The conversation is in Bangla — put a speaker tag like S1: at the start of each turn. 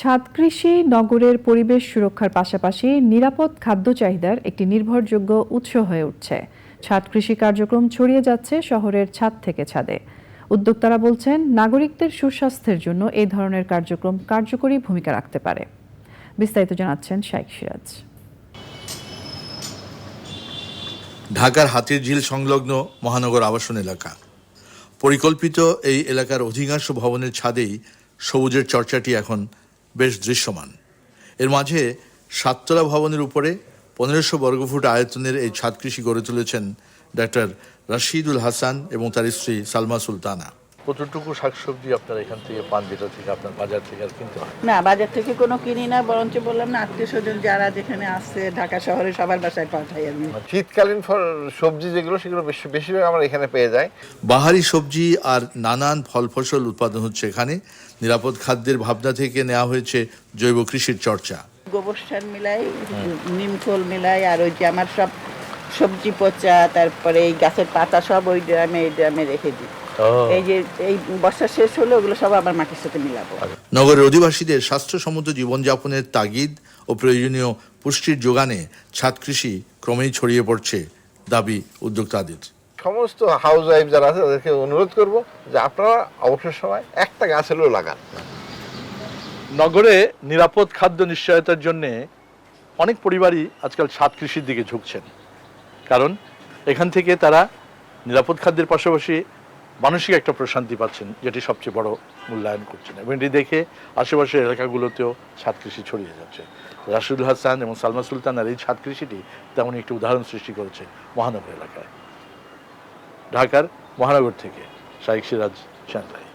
S1: ছাদ কৃষি নগরের পরিবেশ সুরক্ষার পাশাপাশি নিরাপদ খাদ্য চাহিদার একটি নির্ভরযোগ্য উৎস হয়ে উঠছে। ছাদ কৃষি কার্যক্রম ছড়িয়ে যাচ্ছে শহরের ছাদ থেকে ছাদে। উদ্যোক্তারা বলছেন, নাগরিকদের সুস্বাস্থ্যের জন্য এই ধরনের কার্যক্রম কার্যকরী ভূমিকা রাখতে পারে। বিস্তারিত জানাচ্ছেন শাইক সিরাজ।
S2: ঢাকার হাতির ঝিল সংলগ্ন মহানগর আবাসন এলাকা। পরিকল্পিত এই এলাকার অধিকাংশ ভবনের ছাদেই সবুজের চর্চাটি এখন বেশ দৃশ্যমান। এর মাঝে সাততলা ভবনের উপরে পনেরোশো বর্গফুট আয়তনের এই ছাদ কৃষি গড়ে তুলেছেন ডাক্তার রাশিদুল হাসান এবং তার স্ত্রী সালমা সুলতানা। কতটুকু শাকসবজি আপনার এখান থেকে পান যেটা থেকে আপনার বাজার থেকে আর কিনতে হয়?
S3: না বাজার থেকে কোনো কিনি না বরঞ্চ বললাম না আত্মীয় স্বজন যারা যেখানে আসছে ঢাকা শহরে সবার বাসায় পাঠাই আমি।
S4: শীতকালীন ফল- সবজি যেগুলো সেগুলো বেশি বেশিরভাগ আমরা এখানে পেয়ে যাই
S2: বাহারি সবজি আর নানান ফল ফসল উৎপাদন হচ্ছে এখানে। নিরাপদ খাদ্যের ভাবনা থেকে নেওয়া হয়েছে জৈব কৃষির চর্চা।
S3: গোবর সার মিলাই নিম খোল মিলাই আর ওই যে আমার সব সবজি পচা তারপরে এই গাছের পাতা সব ওই ড্রামে এই ড্রামে রেখে দিই। এই যে এই বর্ষা শেষ হলে ওগুলো সব আবার মাটির সাথে মিলাবো।
S2: নগরের অধিবাসীদের স্বাস্থ্যসম্মত জীবনযাপনের তাগিদ ও প্রয়োজনীয় পুষ্টির যোগানে ছাদ কৃষি ক্রমেই ছড়িয়ে পড়ছে দাবি উদ্যোক্তাদের।
S4: সমস্ত হাউস ওয়াইফ যারা আছে তাদেরকে অনুরোধ করব যে আপনারা অবসর সময় একটা গাছ হলেও লাগান।
S5: নগরে নিরাপদ খাদ্য নিশ্চয়তার জন্য অনেক পরিবারই আজকাল ছাদ কৃষির দিকে ঝুঁকছেন। কারণ এখান থেকে তারা নিরাপদ খাদ্যের পাশাপাশি মানসিক একটা প্রশান্তি পাচ্ছেন, যেটি সবচেয়ে বড় মূল্যায়ন করছেন। এবং এটি দেখে আশেপাশের এলাকাগুলোতেও ছাদ কৃষি ছড়িয়ে যাচ্ছে। রাশিদুল হাসান এবং সালমা সুলতানার এই ছাদ কৃষিটি তেমনই একটি উদাহরণ সৃষ্টি করেছে মহানগর এলাকায়। ঢাকার মহানগর থেকে শাইক সিরাজ চ্যানেল